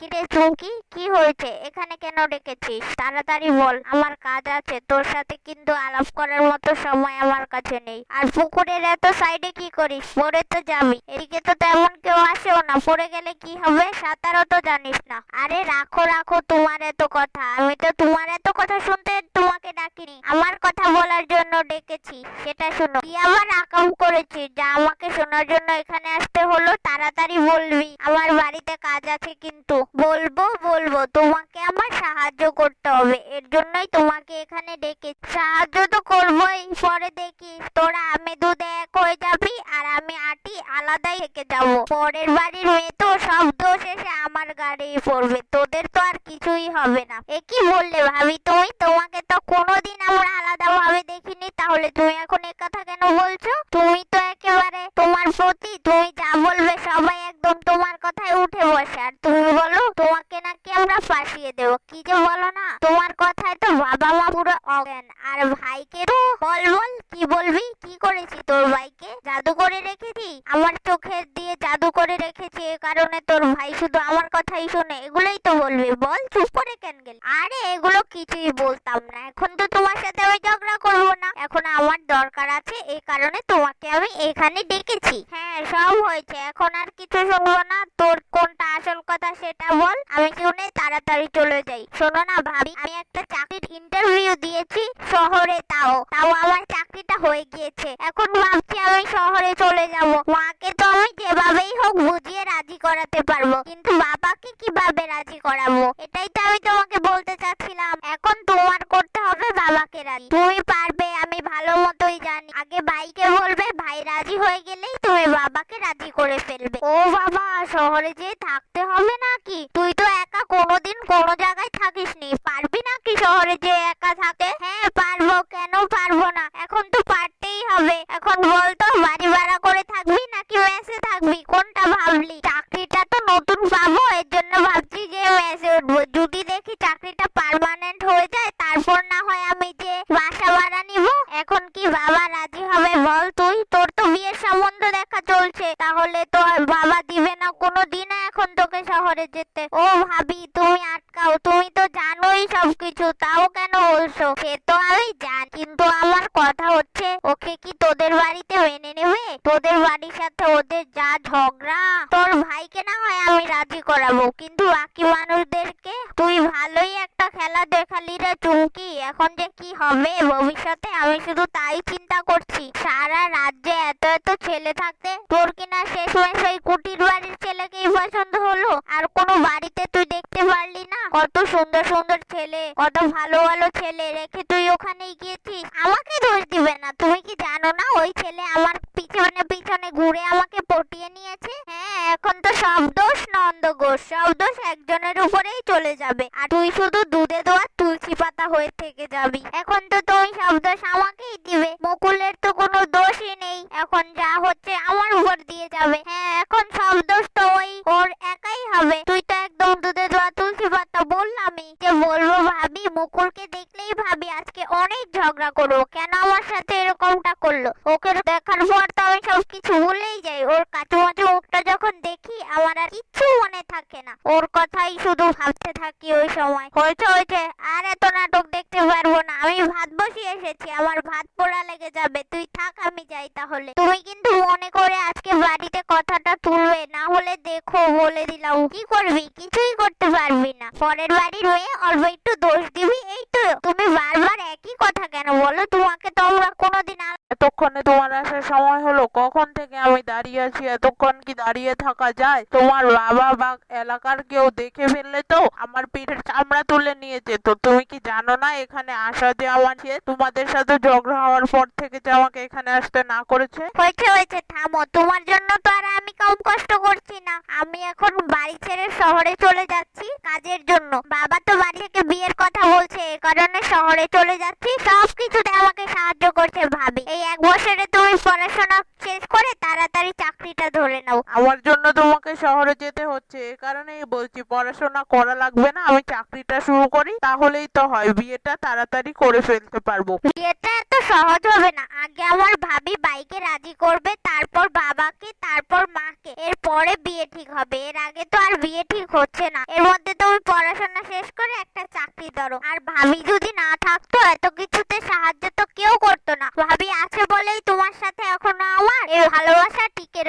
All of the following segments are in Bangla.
কিরে চুমকি কি হয়েছে? এখানে কেন ডেকেছিস? তাড়াতাড়ি বল, আমার কাজ আছে, তোর সাথে কিন্তু আলাপ করার মতো সময় আমার কাছে নেই। আর পুকুরের এত সাইডে কি করিস? পড়ে তো যাবি। এদিকে তো তেমন কেউ আসেও না, পড়ে গেলে কি হবে? সাঁতারও তো জানিস না। আরে রাখো রাখো, তোমার এত কথা। আমি তো তোমার এত কথা শুনতে তোমাকে ডাকিনি। আমার কথা বলার জন্য ডেকেছি, সেটা শোনো। কি আবার আকাম করেছি যা আমাকে শোনার জন্য এখানে আসতে হলো, তাড়াতাড়ি বলবি। আমার বাড়িতে কাজ আছে কিন্তু। বলব। বলব, তোমাকে আমার সাহায্য করতে হবে। এর জন্যই তোমাকে এখানে ডেকে সাহায্য তো করবোই, পরে দেখিস তোরা আমি দুধে এক হয়ে যাবি আর আমি আটি আলাদাই থেকে যাব। পরের বাড়ির মেয়ে তো সব দোষ এসে আমার গাড়ি পড়বে। তোদের তো আর কিছুই হবে না। এ কি বললে ভাবি তুমি তোমাকে তো কোনোদিন আমরা আলাদা ভাবে দেখিনি। তাহলে তুমি এখন এ কথা কেন বলছো? তুমি তো একেবারে তোমার প্রতি তুমি যা বলবে সবাই একদম তোমার করেছি? তোর ভাইকে জাদু করে রেখেছি? আমার চোখের দিয়ে জাদু করে রেখেছি, এ কারণে তোর ভাই শুধু আমার কথাই শোনে। এগুলোই তো বলবি, বল, চুপ করে কেন গেল? আরে, এগুলো কিছুই বলতাম না। এখন তো তোমার সাথে আমি ঝগড়া করব না। এখন আমার দরকার আছে এই কারণে তোমাকে আমি এখানে ডেকেছি। হ্যাঁ সব হয়েছে। এখন আর কিছু শুনব না। তোর কোনটা আসল কথা সেটা বল। তাড়াতাড়ি চলে যাই। শোনো না ভাবি, আমি একটা চাকরির ইন্টারভিউ দিয়েছি শহরে, তাও। তাও আমার চাকরিটা হয়ে গিয়েছে। এখন ভাবছি আমি শহরে চলে যাব। মাকে তো আমি যেভাবেই হোক বুঝিয়ে রাজি করাতে পারব, কিন্তু বাবাকে কীভাবে রাজি করাবো? এটাই তো আমি তোমাকে বলতে চাচ্ছিলাম। এখন তোমার করতে হবে বাবাকে রাজি। তুমি পারবে, আমি ভালো মতোই জানি। আগে ভাইকে বলবে, ভাই রাজি হয়ে গেলেই তুমি বাবাকে রাজি করে ফেলবে। ও বাবা, শহরে যে থাকতে হবে নাকি? কোনো জায়গায় থাকিস নি? পারবি নাকি শহরে যে একা থাকে? হ্যাঁ পারব। কেন পারব না? এখন তো পারতেই হবে। এখন বলতো, বাড়ি ভাড়া করে থাকবি নাকি মেসে থাকবি? কোনটা ভাবলি? চাকরিটা তো নতুন পাবো, এর জন্য ভাবছি যে মেসে উঠবো। যদি দেখি চাকরিটা পারমানেন্ট হয়ে যায়, তারপর না হয় আমি যে সবকিছু তাও কেন বলছো? সে তো আমি জানি, কিন্তু আমার কথা হচ্ছে, ওকে কি তোদের বাড়িতে মেনে নেবে? তোদের বাড়ির সাথে ওদের যা ঝগড়া, তোর ভাইকে না হয় আমি রাজি করাবো। কিন্তু বাকি মানুষদেরকে তুই ভালোই একটা খেলা দেখালি রে চুমকি। এখন যে কি হবে ভবিষ্যতে, আমি শুধু তাই চিন্তা করছি। সারা রাজ্যে এত ছেলে থাকতে তোর কিনা শেষমেশ ওই কুটির বাড়ির ছেলেকেই পছন্দ হলো? আর কোনো বাড়িতে তুই দেখতে পারলি না? কত সুন্দর সুন্দর ছেলে, কত ভালো ভালো ছেলে রেখে তুই ওখানেই গিয়েছিস। আমাকে দোষ দিবে না, তুমি কি জানো না? ওই ছেলে আমার পিছনে পিছনে ঘুরে আমাকে পটিয়ে নিয়েছে। হ্যাঁ এখন তো সব দোষ নন্দ ঘোষ, সব দোষ একজনের উপরেই চলে যাবে। আর তুই শুধু দুধে তুলসী পাতা হয়ে থেকে যাবি। এখন তো তুমি সব দোষ আমাকেই দিবে। মুকুলের তো কোনো দোষই নেই। এখন যা হচ্ছে আমার উপর দিয়ে যাবে। হ্যাঁ এখন সব দোষ তো ওই ওর একাই হবে। তুই তো একদম দুধে দেওয়া তুলসী পাতা বললামই যে বলব ভাবি মুকুলকে দেখলেই ভাবি আজকে অনেক ঝগড়া করব। কেন আমার সাথে এরকমটা করল? ওকে দেখার পর তো আমি সবকিছু ভুলেই যাই। ওর কাচুমাচু মুখটা যখন দেখি, আমার আর কিচ্ছু থাকে না। ওর কথাই শুধু ভাবতে থাকি ওই সময়। হয়েছে হয়েছে, আর এত নাটক দেখতে পারব না। আমি ভাত বসিয়ে এসেছি, আমার ভাত পোড়া লেগে যাবে। তুই থাক, আমি যাই তাহলে। তুমি কিন্তু মনে করে আজকে বাড়িতে কথাটা তুলবে, না হলে দেখো, বলে দিলাম। কি করবি? কিছুই করতে পারবি না। পরের বাড়ির মেয়ে অল্প একটু দোষ দিবি, এই তো। তুমি বারবার একই কথা কেন বলো? তোমাকে তো আমরা কোনোদিন এতক্ষণে তোমার আসার সময় হলো, কখন থেকে আমি দাঁড়িয়ে আছি এতক্ষণ কি দাঁড়িয়ে থাকা যায়? তোমার বাবা বা এলাকার কেউ দেখে ফেললে তো আমার পিঠের চামড়া তুলে নিয়েছে তো তুমি কি জানো না, এখানে আসা যে আমার তোমাদের সাথে ঝগড়া হওয়ার পর থেকে যে আমাকে এখানে আসতে না করেছে? হয়েছে হয়েছে, থামো। তোমার জন্য তো আর আমি কম কষ্ট করছি না। আমি এখন বাড়ি ছেড়ে শহরে চলে যাচ্ছি কাজের জন্য। বাবা তো বাড়ি থেকে বিয়ের কথা বলছে এই কারণে শহরে চলে যাচ্ছি। সব কিছুতে আমাকে সাহায্য করছে ভাবি। এই এক বছরে তুমি পড়াশোনা শেষ করে তাড়াতাড়ি চাকরিটা ধরে নাও। আমার জন্য তোমাকে শহরে যেতে হচ্ছে এ কারণেই বলছি পড়াশোনা করা লাগবে না আমি চাকরিটা শুরু করি তাহলেই তো হয় বিয়েটা তাড়াতাড়ি করে ফেলতে পারব। বিয়েটা এত সহজ হবে না আগে আমার ভাবি বাইকে রাজি করবে তারপর বাবাকে তারপর মাকে এরপরে বিয়ে ঠিক হবে এর আগে তো আর বিয়ে ঠিক হচ্ছে না। এর মধ্যে তুমি পড়াশোনা শেষ করে একটা চাকরি ধরো আর ভাবি যদি না থাকতো এত কিছুতে সাহায্য তো কেউ করতো না ভাবি আছে বলেই তোমার সাথে এখনও আমার এই ভালোবাসা টিকে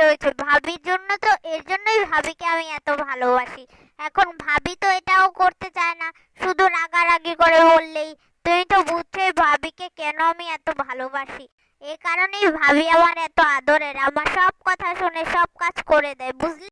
জন্য তো এর জন্যই ভাবিকে আমি এত ভালোবাসি। এখন ভাবি তো এটাও করতে চায় না, শুধু রাগারাগি করে বললেই। তুমি তো বুঝছোই ভাবিকে কেন আমি এত ভালোবাসি। এই কারণেই ভাবি আমার এত আদরের, আমার সব কথা শুনে সব কাজ করে দেয়, বুঝলি?